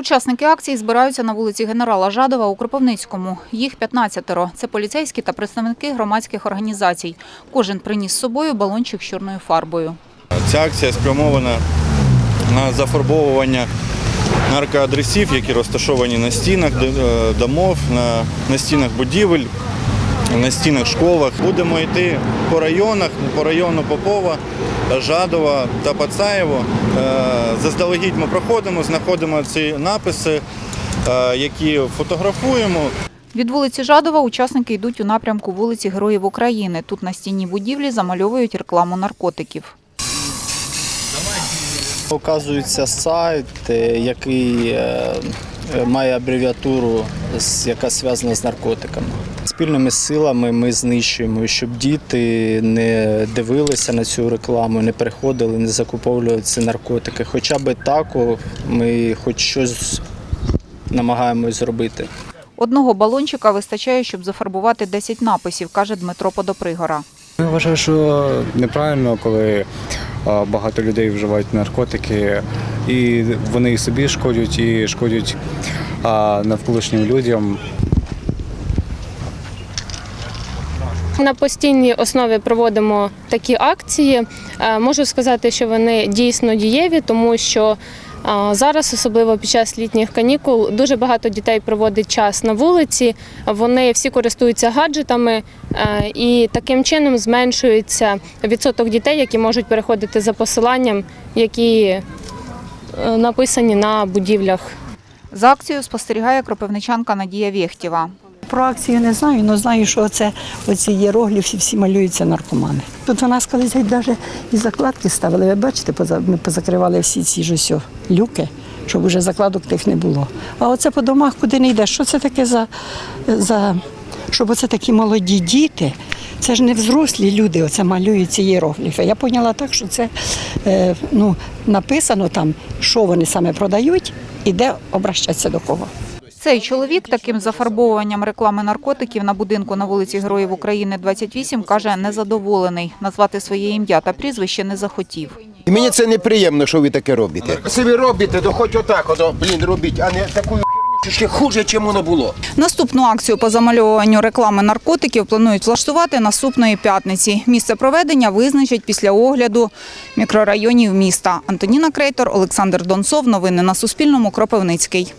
Учасники акції збираються на вулиці генерала Жадова у Кропивницькому. Їх 15-ро. Це поліцейські та представники громадських організацій. Кожен приніс з собою балончик з чорною фарбою. Ця акція спрямована на зафарбовування наркоадресів, які розташовані на стінах е, домов, на, на стінах будівель, на стінах школах. Будемо йти по районах, по району Попова, Жадова та Пацаєво. Е, Заздалегідь ми проходимо, знаходимо ці написи, е, які фотографуємо. Від вулиці Жадова учасники йдуть у напрямку вулиці Героїв України. Тут на стіні будівлі замальовують рекламу наркотиків. Оказується сайт, е, який має абревіатуру, яка зв'язана з наркотиками. Спільними силами ми знищуємо, щоб діти не дивилися на цю рекламу, не приходили, не закуповували ці наркотики. Хоча б так ми хоч щось намагаємось зробити. Одного балончика вистачає, щоб зафарбувати 10 написів, каже Дмитро Подопригора. Я вважаю, що неправильно, коли багато людей вживають наркотики, і вони і собі шкодять, і шкодять навколишнім людям. На постійній основі проводимо такі акції. Е, Можу сказати, що вони дійсно дієві, тому що е, зараз, особливо під час літніх канікул, дуже багато дітей проводить час на вулиці. Вони всі користуються гаджетами, е, і таким чином зменшується відсоток дітей, які можуть переходити за посиланням, які написані на будівлях. За акцією спостерігає кропивничанка Надія Вєхтєва. Про акцію не знаю, але знаю, що це оці єрогліфи всі малюються наркомани. Тут у нас колись навіть і закладки ставили. Ви бачите, ми позакривали всі ці ж ось люки, щоб уже закладок тих не було. А оце по домах, куди не йдеш, що це таке за, за щоб оце такі молоді діти. Це ж не взрослі люди, оце малюють ці єрогліфи. Я поняла так, що це е, ну, написано там, що вони саме продають і де обращатися до кого. Цей чоловік таким зафарбовуванням реклами наркотиків на будинку на вулиці Героїв України 28 каже незадоволений. Назвати своє ім'я та прізвище не захотів. І мені це неприємно, що ви таке робите. Якщо ви робите, то хоч отак, ото, блін, робіть, а не таку ще хуже, чим воно було. Наступну акцію по замальовуванню реклами наркотиків планують влаштувати наступної п'ятниці. Місце проведення визначать після огляду мікрорайонів міста. Антоніна Крейтор, Олександр Донцов. Новини на Суспільному. Кропивницький.